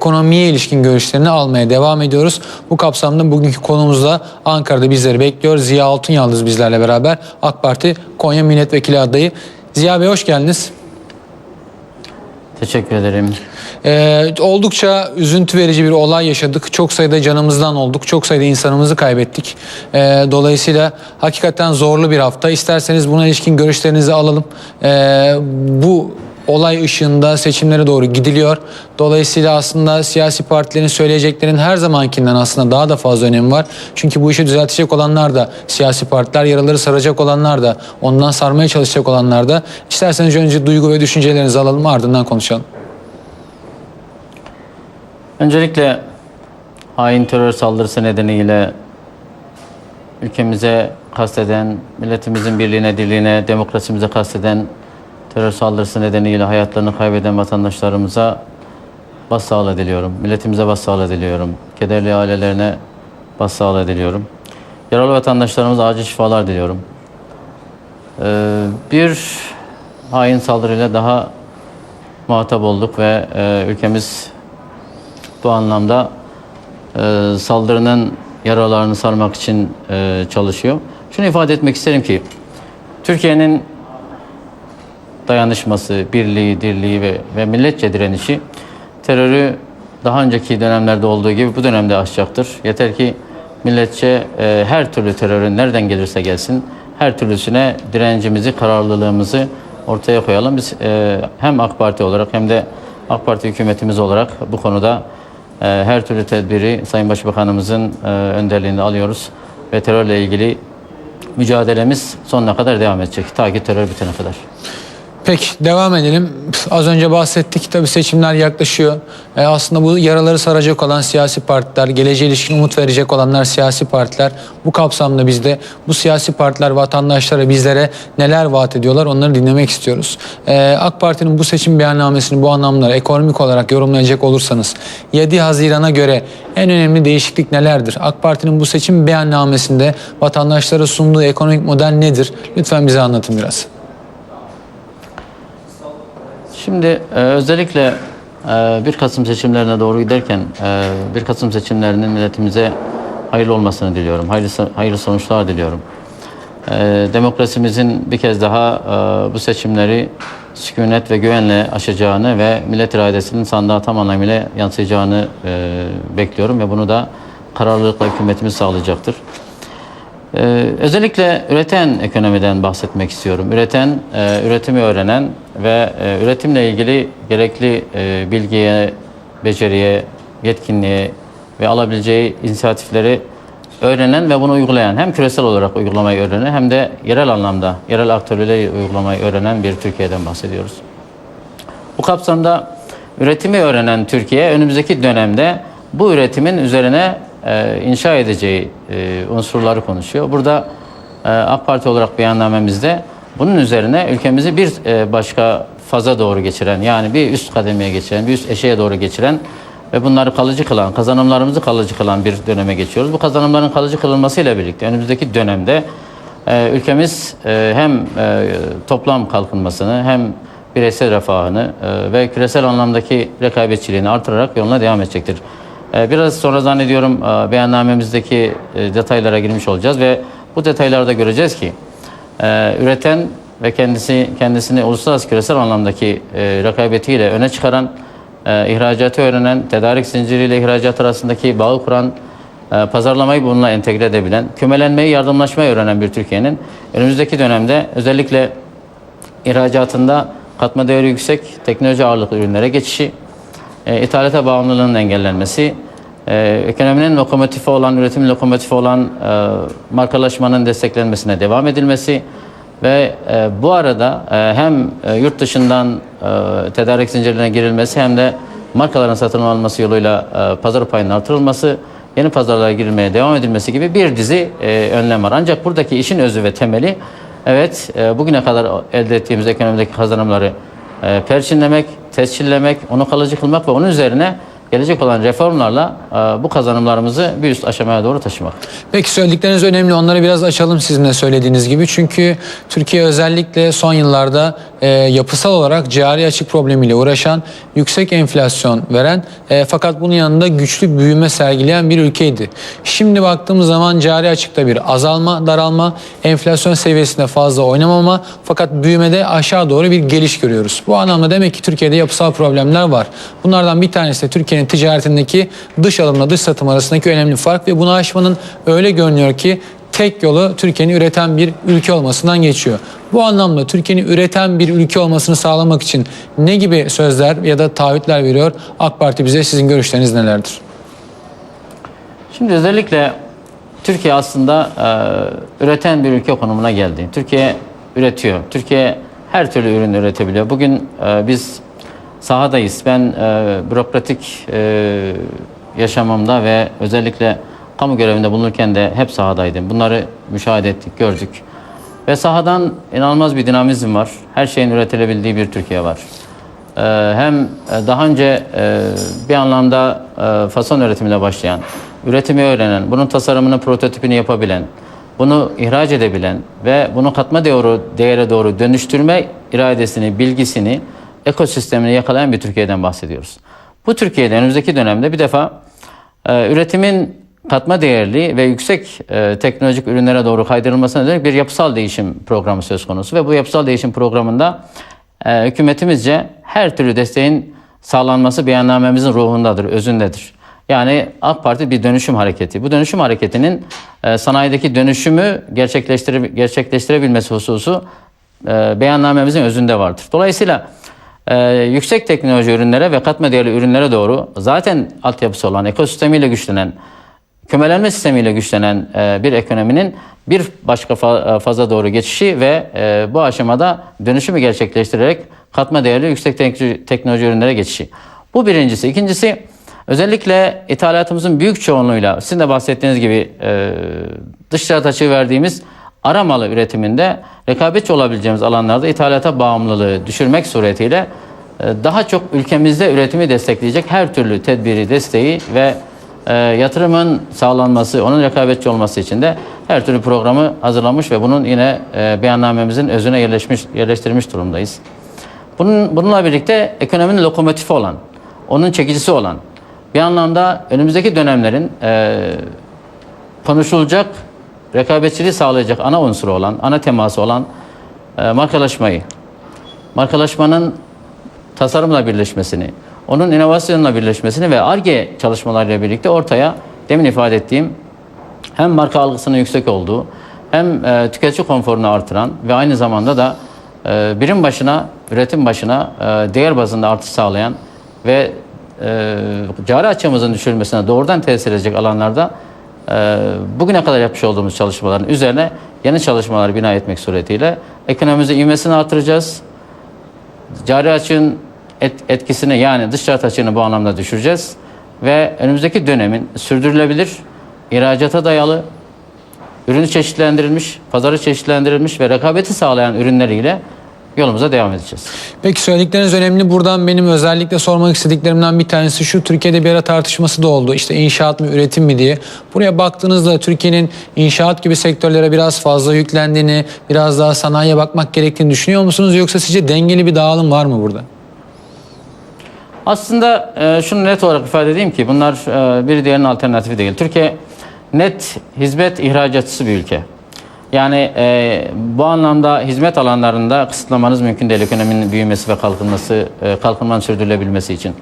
ekonomiye ilişkin görüşlerini almaya devam ediyoruz. Bu kapsamda bugünkü konumuzda Ankara'da bizleri bekliyor. Ziya Altunyaldız bizlerle beraber AK Parti Konya Milletvekili adayı. Ziya Bey hoş geldiniz. Teşekkür ederim. Ee, oldukça üzüntü verici bir olay yaşadık. Çok sayıda canımızdan olduk. Çok sayıda insanımızı kaybettik. Ee, dolayısıyla hakikaten zorlu bir hafta. İsterseniz buna ilişkin görüşlerinizi alalım. Ee, bu olay ışığında seçimlere doğru gidiliyor. Dolayısıyla aslında siyasi partilerin söyleyeceklerin her zamankinden aslında daha da fazla önemi var. Çünkü bu işi düzeltecek olanlar da siyasi partiler, yaraları saracak olanlar da, ondan sarmaya çalışacak olanlar da. İsterseniz önce duygu ve düşüncelerinizi alalım ardından konuşalım. Öncelikle hain terör saldırısı nedeniyle ülkemize kasteden, milletimizin birliğine, dirliğine, demokrasimize kasteden terör saldırısı nedeniyle hayatlarını kaybeden vatandaşlarımıza başsağlığı diliyorum. Milletimize başsağlığı diliyorum. Kederli ailelerine başsağlığı diliyorum. Yaralı vatandaşlarımıza acil şifalar diliyorum. Ee, bir hain saldırıyla daha muhatap olduk ve e, ülkemiz bu anlamda e, saldırının yaralarını sarmak için e, çalışıyor. Şunu ifade etmek isterim ki Türkiye'nin dayanışması, birliği, dirliği ve, ve milletçe direnişi terörü daha önceki dönemlerde olduğu gibi bu dönemde aşacaktır. Yeter ki milletçe e, her türlü terörün nereden gelirse gelsin her türlüsüne direncimizi, kararlılığımızı ortaya koyalım. Biz e, hem AK Parti olarak hem de AK Parti hükümetimiz olarak bu konuda e, her türlü tedbiri Sayın Başbakanımızın e, önderliğinde alıyoruz ve terörle ilgili mücadelemiz sonuna kadar devam edecek. Ta ki terör bitene kadar. Peki devam edelim. Az önce bahsettik tabii seçimler yaklaşıyor. Ee, aslında bu yaraları saracak olan siyasi partiler, geleceğe ilişkin umut verecek olanlar siyasi partiler. Bu kapsamda biz de bu siyasi partiler vatandaşlara, bizlere neler vaat ediyorlar onları dinlemek istiyoruz. Ee, AK Parti'nin bu seçim beyannamesini bu anlamda ekonomik olarak yorumlayacak olursanız 7 Haziran'a göre en önemli değişiklik nelerdir? AK Parti'nin bu seçim beyannamesinde vatandaşlara sunduğu ekonomik model nedir? Lütfen bize anlatın biraz. Şimdi e, özellikle e, 1 Kasım seçimlerine doğru giderken e, 1 Kasım seçimlerinin milletimize hayırlı olmasını diliyorum. Hayırlı, hayırlı sonuçlar diliyorum. E, demokrasimizin bir kez daha e, bu seçimleri sükunet ve güvenle aşacağını ve millet iradesinin sandığa tam anlamıyla yansıyacağını e, bekliyorum ve bunu da kararlılıkla hükümetimiz sağlayacaktır. Ee, özellikle üreten ekonomiden bahsetmek istiyorum. Üreten, e, üretimi öğrenen ve e, üretimle ilgili gerekli e, bilgiye, beceriye, yetkinliğe ve alabileceği inisiyatifleri öğrenen ve bunu uygulayan, hem küresel olarak uygulamayı öğrenen hem de yerel anlamda, yerel aktörleriyle uygulamayı öğrenen bir Türkiye'den bahsediyoruz. Bu kapsamda üretimi öğrenen Türkiye önümüzdeki dönemde bu üretimin üzerine e, inşa edeceği e, unsurları konuşuyor. Burada e, AK Parti olarak beyannamemizde bunun üzerine ülkemizi bir e, başka faza doğru geçiren yani bir üst kademeye geçiren, bir üst eşeğe doğru geçiren ve bunları kalıcı kılan, kazanımlarımızı kalıcı kılan bir döneme geçiyoruz. Bu kazanımların kalıcı kılınmasıyla birlikte önümüzdeki dönemde e, ülkemiz e, hem toplam kalkınmasını hem bireysel refahını ve küresel anlamdaki rekabetçiliğini artırarak yoluna devam edecektir. Biraz sonra zannediyorum beyannamemizdeki detaylara girmiş olacağız ve bu detaylarda göreceğiz ki e, üreten ve kendisi kendisini uluslararası küresel anlamdaki e, rekabetiyle öne çıkaran, e, ihracatı öğrenen, tedarik zinciriyle ihracat arasındaki bağı kuran, e, pazarlamayı bununla entegre edebilen, kümelenmeyi, yardımlaşmayı öğrenen bir Türkiye'nin önümüzdeki dönemde özellikle ihracatında katma değeri yüksek, teknoloji ağırlıklı ürünlere geçişi, e, ithalata bağımlılığının engellenmesi, e, ekonominin lokomotifi olan, üretim lokomotifi olan e, markalaşmanın desteklenmesine devam edilmesi ve e, bu arada e, hem e, yurt dışından e, tedarik zincirlerine girilmesi hem de markaların satın alınması yoluyla e, pazar payının artırılması, yeni pazarlara girilmeye devam edilmesi gibi bir dizi e, önlem var. Ancak buradaki işin özü ve temeli evet e, bugüne kadar elde ettiğimiz ekonomideki kazanımları e, perçinlemek, tescillemek, onu kalıcı kılmak ve onun üzerine gelecek olan reformlarla e, bu kazanımlarımızı bir üst aşamaya doğru taşımak. Peki söyledikleriniz önemli. Onları biraz açalım sizin de söylediğiniz gibi. Çünkü Türkiye özellikle son yıllarda e, yapısal olarak cari açık problemiyle uğraşan, yüksek enflasyon veren e, fakat bunun yanında güçlü büyüme sergileyen bir ülkeydi. Şimdi baktığımız zaman cari açıkta bir azalma, daralma, enflasyon seviyesinde fazla oynamama fakat büyümede aşağı doğru bir geliş görüyoruz. Bu anlamda demek ki Türkiye'de yapısal problemler var. Bunlardan bir tanesi de Türkiye'nin ticaretindeki dış alımla dış satım arasındaki önemli fark ve bunu aşmanın öyle görünüyor ki tek yolu Türkiye'nin üreten bir ülke olmasından geçiyor. Bu anlamda Türkiye'nin üreten bir ülke olmasını sağlamak için ne gibi sözler ya da taahhütler veriyor AK Parti bize? Sizin görüşleriniz nelerdir? Şimdi özellikle Türkiye aslında e, üreten bir ülke konumuna geldi. Türkiye üretiyor. Türkiye her türlü ürün üretebiliyor. Bugün e, biz sahadayız. Ben e, bürokratik e, yaşamımda ve özellikle kamu görevinde bulunurken de hep sahadaydım. Bunları müşahede ettik, gördük. Ve sahadan inanılmaz bir dinamizm var. Her şeyin üretilebildiği bir Türkiye var. Ee, hem e, daha önce e, bir anlamda e, fason üretimine başlayan, üretimi öğrenen, bunun tasarımını, prototipini yapabilen, bunu ihraç edebilen ve bunu katma doğru, değere doğru dönüştürme iradesini, bilgisini, ekosistemini yakalayan bir Türkiye'den bahsediyoruz. Bu Türkiye'de önümüzdeki dönemde bir defa e, üretimin katma değerli ve yüksek e, teknolojik ürünlere doğru kaydırılmasına dönük bir yapısal değişim programı söz konusu ve bu yapısal değişim programında e, hükümetimizce her türlü desteğin sağlanması beyannamemizin ruhundadır, özündedir. Yani AK Parti bir dönüşüm hareketi. Bu dönüşüm hareketinin e, sanayideki dönüşümü gerçekleştire, gerçekleştirebilmesi hususu e, beyannamemizin özünde vardır. Dolayısıyla e, yüksek teknoloji ürünlere ve katma değerli ürünlere doğru zaten altyapısı olan, ekosistemiyle güçlenen, kümelenme sistemiyle güçlenen e, bir ekonominin bir başka fa- e, faza doğru geçişi ve e, bu aşamada dönüşümü gerçekleştirerek katma değerli yüksek teknoloji, ürünlere geçişi. Bu birincisi. İkincisi özellikle ithalatımızın büyük çoğunluğuyla sizin de bahsettiğiniz gibi e, dış açığı verdiğimiz ara malı üretiminde rekabetçi olabileceğimiz alanlarda ithalata bağımlılığı düşürmek suretiyle e, daha çok ülkemizde üretimi destekleyecek her türlü tedbiri, desteği ve e, yatırımın sağlanması, onun rekabetçi olması için de her türlü programı hazırlamış ve bunun yine e, beyannamemizin özüne yerleşmiş, yerleştirmiş durumdayız. Bunun, bununla birlikte ekonominin lokomotifi olan, onun çekicisi olan, bir anlamda önümüzdeki dönemlerin konuşulacak, rekabetçiliği sağlayacak ana unsuru olan, ana teması olan e, markalaşmayı, markalaşmanın tasarımla birleşmesini, onun inovasyonla birleşmesini ve ARGE çalışmalarıyla birlikte ortaya demin ifade ettiğim hem marka algısının yüksek olduğu hem e, tüketici konforunu artıran ve aynı zamanda da e, birim başına, üretim başına e, değer bazında artış sağlayan ve e, cari açığımızın düşürülmesine doğrudan tesir edecek alanlarda bugüne kadar yapmış olduğumuz çalışmaların üzerine yeni çalışmalar bina etmek suretiyle ekonomimizin ivmesini artıracağız cari açığın et- etkisini yani dış ticaret açığını bu anlamda düşüreceğiz. Ve önümüzdeki dönemin sürdürülebilir, ihracata dayalı, ürünü çeşitlendirilmiş, pazarı çeşitlendirilmiş ve rekabeti sağlayan ürünleriyle yolumuza devam edeceğiz. Peki söyledikleriniz önemli. Buradan benim özellikle sormak istediklerimden bir tanesi şu. Türkiye'de bir ara tartışması da oldu. İşte inşaat mı üretim mi diye. Buraya baktığınızda Türkiye'nin inşaat gibi sektörlere biraz fazla yüklendiğini, biraz daha sanayiye bakmak gerektiğini düşünüyor musunuz? Yoksa sizce dengeli bir dağılım var mı burada? Aslında e, şunu net olarak ifade edeyim ki bunlar e, bir diğerinin alternatifi değil. Türkiye net hizmet ihracatçısı bir ülke. Yani e, bu anlamda hizmet alanlarında kısıtlamanız mümkün değil ekonominin büyümesi ve kalkınması, e, kalkınmanın sürdürülebilmesi için.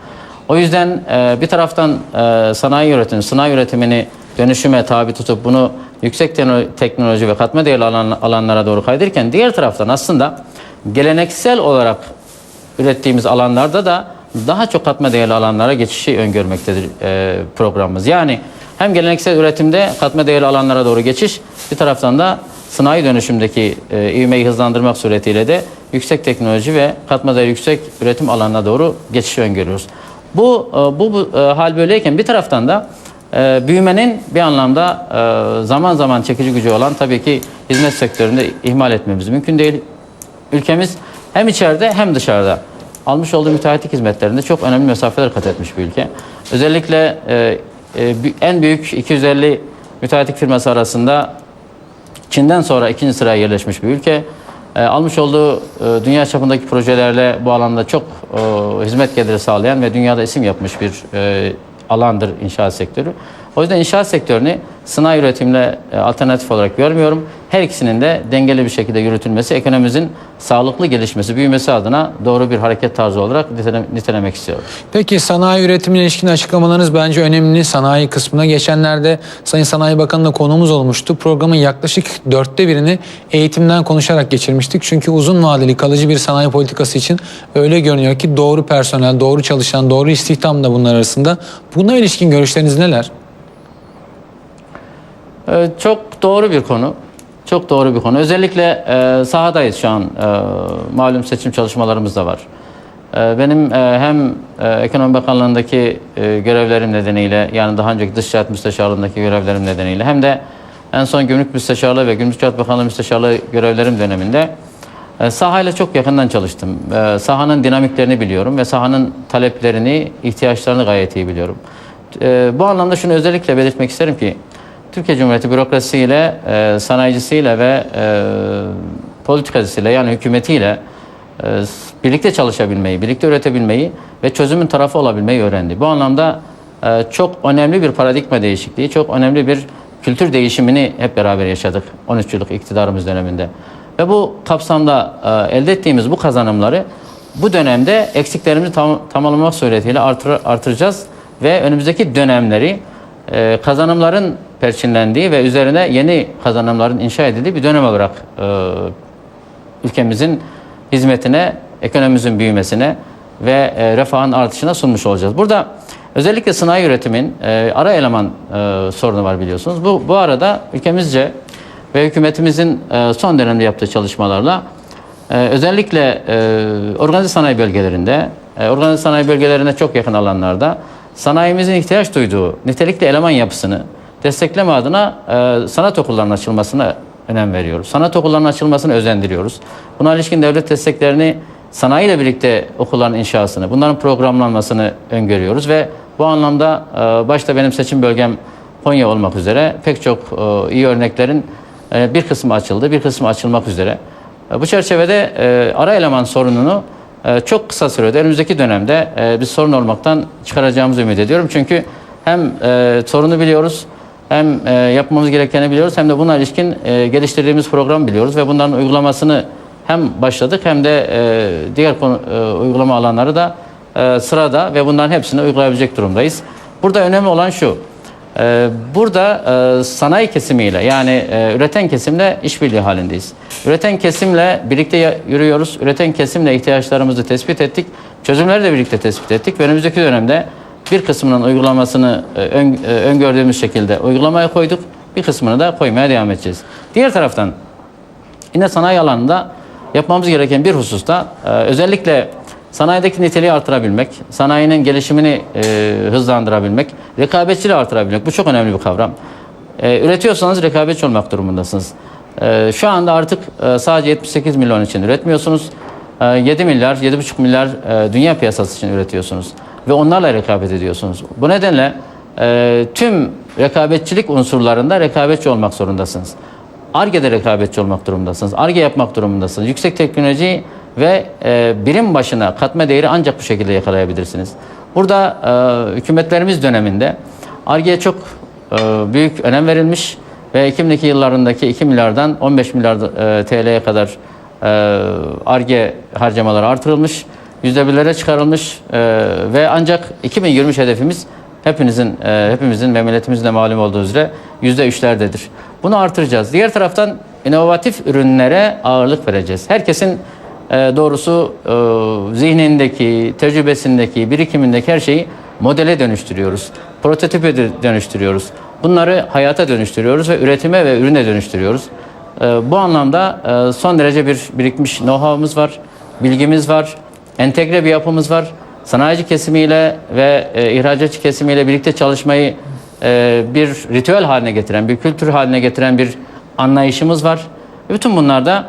O yüzden e, bir taraftan e, sanayi üretimi, sanayi üretimini dönüşüme tabi tutup bunu yüksek tekno- teknoloji ve katma değerli alan, alanlara doğru kaydırırken diğer taraftan aslında geleneksel olarak ürettiğimiz alanlarda da daha çok katma değerli alanlara geçişi öngörmektedir e, programımız. Yani hem geleneksel üretimde katma değerli alanlara doğru geçiş, bir taraftan da sanayi dönüşümdeki e, ivmeyi hızlandırmak suretiyle de yüksek teknoloji ve katma değeri yüksek üretim alanına doğru geçişi öngörüyoruz. Bu, e, bu, bu e, hal böyleyken bir taraftan da e, büyümenin bir anlamda e, zaman zaman çekici gücü olan tabii ki hizmet sektöründe ihmal etmemiz mümkün değil. Ülkemiz hem içeride hem dışarıda almış olduğu müteahhitlik hizmetlerinde çok önemli mesafeler kat etmiş bir ülke. Özellikle e, e, en büyük 250 müteahhitlik firması arasında Çin'den sonra ikinci sıraya yerleşmiş bir ülke. E, almış olduğu e, dünya çapındaki projelerle bu alanda çok e, hizmet geliri sağlayan ve dünyada isim yapmış bir e, alandır inşaat sektörü. O yüzden inşaat sektörünü sanayi üretimle e, alternatif olarak görmüyorum. Her ikisinin de dengeli bir şekilde yürütülmesi, ekonomimizin sağlıklı gelişmesi, büyümesi adına doğru bir hareket tarzı olarak nitele- nitelemek istiyorum. Peki sanayi üretimine ilişkin açıklamalarınız bence önemli. Sanayi kısmına geçenlerde Sayın Sanayi Bakanı'na konuğumuz olmuştu. Programın yaklaşık dörtte birini eğitimden konuşarak geçirmiştik. Çünkü uzun vadeli kalıcı bir sanayi politikası için öyle görünüyor ki doğru personel, doğru çalışan, doğru istihdam da bunlar arasında. Buna ilişkin görüşleriniz neler? Ee, Çok doğru bir konu. Çok doğru bir konu. Özellikle e, sahadayız şu an. E, malum seçim çalışmalarımız da var. E, benim hem e, Ekonomi Bakanlığı'ndaki görevlerim nedeniyle yani daha önceki Dış Ticaret Müsteşarlığı'ndaki görevlerim nedeniyle hem de en son Gümrük Müsteşarlığı ve Gümrük Ticaret Bakanlığı Müsteşarlığı görevlerim döneminde e, sahayla çok yakından çalıştım. Sahanın dinamiklerini biliyorum ve sahanın taleplerini, ihtiyaçlarını gayet iyi biliyorum. Bu anlamda şunu özellikle belirtmek isterim ki Türkiye Cumhuriyeti bürokrasisiyle, e, sanayicisiyle ve e, politikacısıyla yani hükümetiyle e, birlikte çalışabilmeyi, birlikte üretebilmeyi ve çözümün tarafı olabilmeyi öğrendi. Bu anlamda e, çok önemli bir paradigma değişikliği, çok önemli bir kültür değişimini hep beraber yaşadık 13 yıllık iktidarımız döneminde. Ve bu kapsamda e, elde ettiğimiz bu kazanımları bu dönemde eksiklerimizi tam, tamamlamak suretiyle artır, artıracağız ve önümüzdeki dönemleri e, kazanımların perçinlendiği ve üzerine yeni kazanımların inşa edildiği bir dönem olarak e, ülkemizin hizmetine, ekonomimizin büyümesine ve e, refahın artışına sunmuş olacağız. Burada özellikle sanayi üretimin e, ara eleman sorunu var biliyorsunuz. Bu, bu arada ülkemizce ve hükümetimizin son dönemde yaptığı çalışmalarla özellikle organize sanayi bölgelerinde, organize sanayi bölgelerine çok yakın alanlarda sanayimizin ihtiyaç duyduğu nitelikli eleman yapısını destekleme adına e, sanat okullarının açılmasına önem veriyoruz. Sanat okullarının açılmasını özendiriyoruz. Buna ilişkin devlet desteklerini sanayiyle birlikte okulların inşasını, bunların programlanmasını öngörüyoruz ve bu anlamda e, başta benim seçim bölgem Konya olmak üzere pek çok e, iyi örneklerin e, bir kısmı açıldı, bir kısmı açılmak üzere. E, Bu çerçevede e, ara eleman sorununu çok kısa sürede önümüzdeki dönemde e, bir sorun olmaktan çıkaracağımızı ümit ediyorum. Çünkü hem e, sorunu biliyoruz, hem e, yapmamız gerekeni biliyoruz, hem de buna ilişkin geliştirdiğimiz program biliyoruz ve bunların uygulamasını hem başladık hem de diğer konu, uygulama alanları da sırada ve bunların hepsini uygulayabilecek durumdayız. Burada önemli olan şu. Ee, Burada e, sanayi kesimiyle yani e, üreten kesimle işbirliği halindeyiz. Üreten kesimle birlikte yürüyoruz. Üreten kesimle ihtiyaçlarımızı tespit ettik. Çözümleri de birlikte tespit ettik. Önümüzdeki dönemde bir kısmının uygulamasını e, ön- öngördüğümüz şekilde uygulamaya koyduk. Bir kısmını da koymaya devam edeceğiz. Diğer taraftan Yine sanayi alanında yapmamız gereken bir hususta özellikle sanayideki niteliği artırabilmek, sanayinin gelişimini e, hızlandırabilmek, rekabetçiliği artırabilmek. Bu çok önemli bir kavram. E, üretiyorsanız rekabetçi olmak durumundasınız. E, şu anda artık e, sadece 78 milyon için üretmiyorsunuz. E, 7 milyar, 7,5 milyar e, dünya piyasası için üretiyorsunuz. Ve onlarla rekabet ediyorsunuz. Bu nedenle e, tüm rekabetçilik unsurlarında rekabetçi olmak zorundasınız. ARGE'de rekabetçi olmak durumundasınız. ARGE yapmak durumundasınız. Yüksek teknoloji ve e, birim başına katma değeri ancak bu şekilde yakalayabilirsiniz. Burada e, hükümetlerimiz döneminde ARGE'ye çok e, büyük önem verilmiş ve 2002 yıllarındaki 2 milyardan 15 milyar e, TL'ye kadar e, ARGE harcamaları artırılmış, yüzde birlere çıkarılmış e, ve ancak 2023 hedefimiz hepinizin e, hepimizin ve milletimizin de malum olduğu üzere yüzde üçlerdedir. Bunu artıracağız. Diğer taraftan inovatif ürünlere ağırlık vereceğiz. Herkesin e, doğrusu e, zihnindeki, tecrübesindeki, birikimindeki her şeyi modele dönüştürüyoruz. Prototipe dö- dönüştürüyoruz. Bunları hayata dönüştürüyoruz ve üretime ve ürüne dönüştürüyoruz. E, bu anlamda e, son derece bir birikmiş know-how'ımız var, bilgimiz var, entegre bir yapımız var. Sanayici kesimiyle ve e, ihracatçı kesimiyle birlikte çalışmayı bir ritüel haline getiren, bir kültür haline getiren bir anlayışımız var. Bütün bunlar da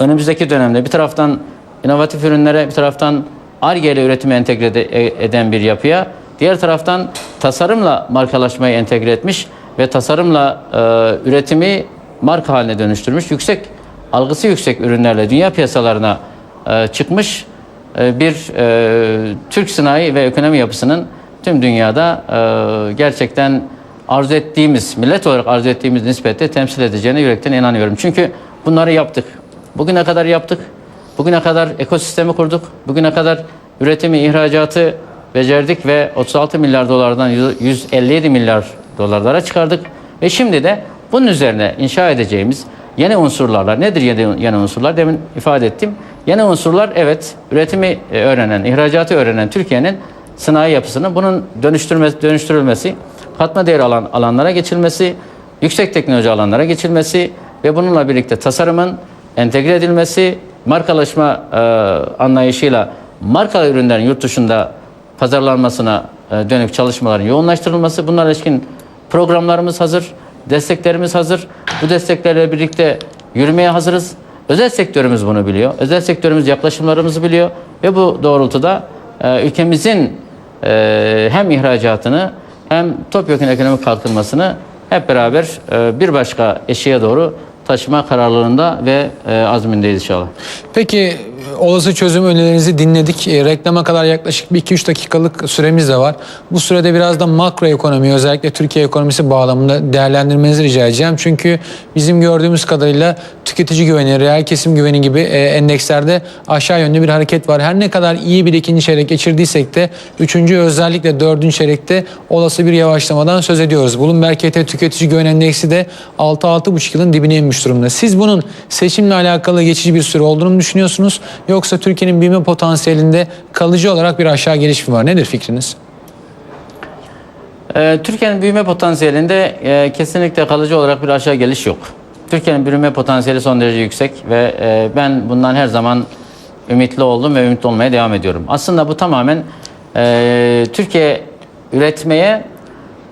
önümüzdeki dönemde bir taraftan inovatif ürünlere, bir taraftan ARGE ile üretimi entegre de- e- eden bir yapıya, Diğer taraftan tasarımla markalaşmayı entegre etmiş ve tasarımla e, üretimi marka haline dönüştürmüş. Yüksek algısı yüksek ürünlerle dünya piyasalarına e, çıkmış e, bir e, Türk sanayi ve ekonomi yapısının tüm dünyada e, gerçekten arzu ettiğimiz, millet olarak arzu ettiğimiz nispette temsil edeceğine yürekten inanıyorum. Çünkü bunları yaptık. Bugüne kadar yaptık. Bugüne kadar ekosistemi kurduk. Bugüne kadar üretimi, ihracatı becerdik ve 36 milyar dolardan 157 milyar dolarlara çıkardık. Ve şimdi de bunun üzerine inşa edeceğimiz yeni unsurlarla nedir yeni, yeni unsurlar? Demin ifade ettim. Yeni unsurlar evet üretimi e, öğrenen, ihracatı öğrenen Türkiye'nin sanayi yapısının bunun dönüştürmesi, dönüştürülmesi, katma değer alan, alanlara geçilmesi, yüksek teknoloji alanlara geçilmesi ve bununla birlikte tasarımın entegre edilmesi, markalaşma e, anlayışıyla marka ürünlerin yurt dışında pazarlanmasına e, dönük çalışmaların yoğunlaştırılması, bunlara ilişkin programlarımız hazır, desteklerimiz hazır. Bu desteklerle birlikte yürümeye hazırız. Özel sektörümüz bunu biliyor. Özel sektörümüz yaklaşımlarımızı biliyor ve bu doğrultuda e, ülkemizin e, hem ihracatını hem topyekun ekonomik kalkınmasını hep beraber e, bir başka eşiğe doğru taşıma kararlılığında ve e, azmindeyiz inşallah. Peki e, olası çözüm önerilerinizi dinledik. E, reklama kadar yaklaşık bir 2-3 dakikalık süremiz de var. Bu sürede biraz da makro ekonomi özellikle Türkiye ekonomisi bağlamında değerlendirmenizi rica edeceğim. Çünkü bizim gördüğümüz kadarıyla tüketici güveni, reel kesim güveni gibi e, endekslerde aşağı yönlü bir hareket var. Her ne kadar iyi bir ikinci çeyrek geçirdiysek de üçüncü özellikle dördüncü çeyrekte olası bir yavaşlamadan söz ediyoruz. Bloomberg KT tüketici güven endeksi de 6-6,5 yılın dibine inmiş durumda. Siz bunun seçimle alakalı geçici bir süre olduğunu mu düşünüyorsunuz? Yoksa Türkiye'nin büyüme potansiyelinde kalıcı olarak bir aşağı geliş mi var? Nedir fikriniz? Ee, Türkiye'nin büyüme potansiyelinde e, kesinlikle kalıcı olarak bir aşağı geliş yok. Türkiye'nin büyüme potansiyeli son derece yüksek ve e, ben bundan her zaman ümitli oldum ve ümitli olmaya devam ediyorum. Aslında bu tamamen e, Türkiye üretmeye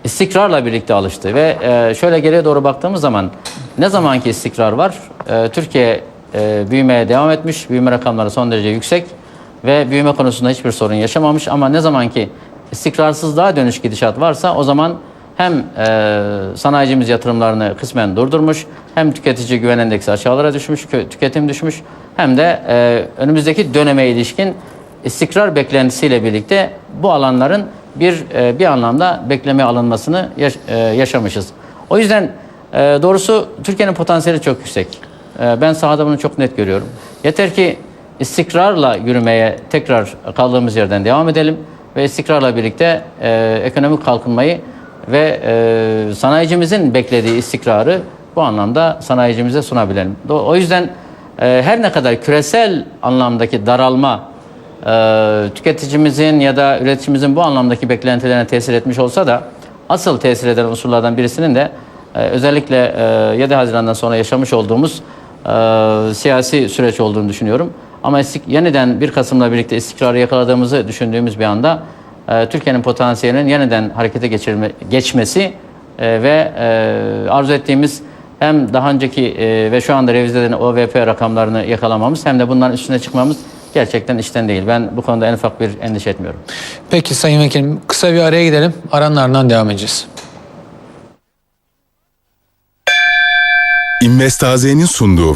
istikrarla birlikte alıştı ve şöyle geriye doğru baktığımız zaman ne zamanki istikrar var e, Türkiye e, büyümeye devam etmiş, büyüme rakamları son derece yüksek ve büyüme konusunda hiçbir sorun yaşamamış ama ne zamanki istikrarsızlığa dönüş gidişat varsa o zaman hem e, sanayicimiz yatırımlarını kısmen durdurmuş, hem tüketici güven endeksi aşağılara düşmüş, tüketim düşmüş, hem de e, önümüzdeki döneme ilişkin istikrar beklentisiyle birlikte bu alanların bir e, bir anlamda bekleme alınmasını yaş- e, yaşamışız. O yüzden e, doğrusu Türkiye'nin potansiyeli çok yüksek. E, ben sahada bunu çok net görüyorum. Yeter ki istikrarla yürümeye tekrar kaldığımız yerden devam edelim ve istikrarla birlikte e, ekonomik kalkınmayı ve e, sanayicimizin beklediği istikrarı bu anlamda sanayicimize sunabilelim. O yüzden e, her ne kadar küresel anlamdaki daralma e, tüketicimizin ya da üreticimizin bu anlamdaki beklentilerine tesir etmiş olsa da asıl tesir eden unsurlardan birisinin de e, özellikle e, 7 Haziran'dan sonra yaşamış olduğumuz e, siyasi süreç olduğunu düşünüyorum. Ama yeniden 1 Kasım'la birlikte istikrarı yakaladığımızı düşündüğümüz bir anda e, Türkiye'nin potansiyelinin yeniden harekete geçirme, geçmesi e, ve e, arzu ettiğimiz hem daha önceki ve şu anda revize edilen OVP rakamlarını yakalamamız hem de bunların üstüne çıkmamız gerçekten işten değil. Ben bu konuda en ufak bir endişe etmiyorum. Peki Sayın Vekilim kısa bir araya gidelim. Aranın ardından devam edeceğiz. İnvestaze'nin sunduğu